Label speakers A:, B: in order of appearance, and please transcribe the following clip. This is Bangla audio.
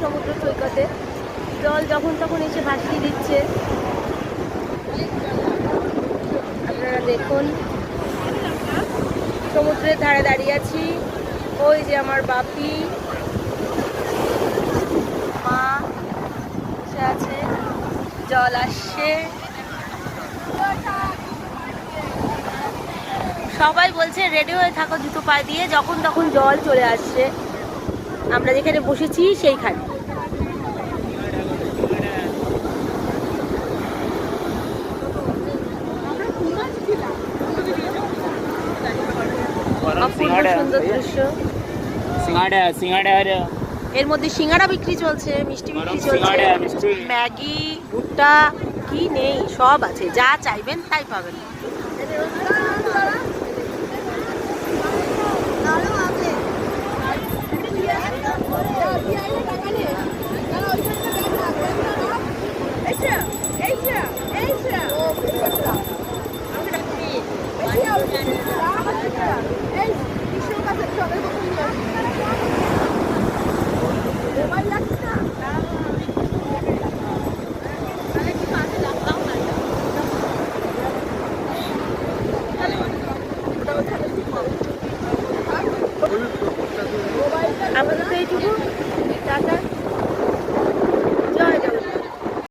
A: সমুদ্র সৈকতে। জল যখন তখন এসে ভাসিয়ে দিচ্ছে। আপনারা দেখুন। সমুদ্রের ধারে দাঁড়িয়ে আছি। ওই যে আমার বাপি। মা আছে। জল আসছে। সবাই বলছে রেডি হয়ে থাকো জুতো পায়ে দিয়ে। যখন তখন জল চলে আসছে। আমরা যেখানে বসেছি সেইখানে।
B: সিঙ্গাড়া। সিঙ্গাড়া
A: এর মধ্যে সিঙ্গারা বিক্রি চলছে মিষ্টি বিক্রি চলছে। ম্যাগি ভুট্টা কি নেই সব আছে। যা চাইবেন তাই পাবেন। আপাতত এইটুকু টাটা।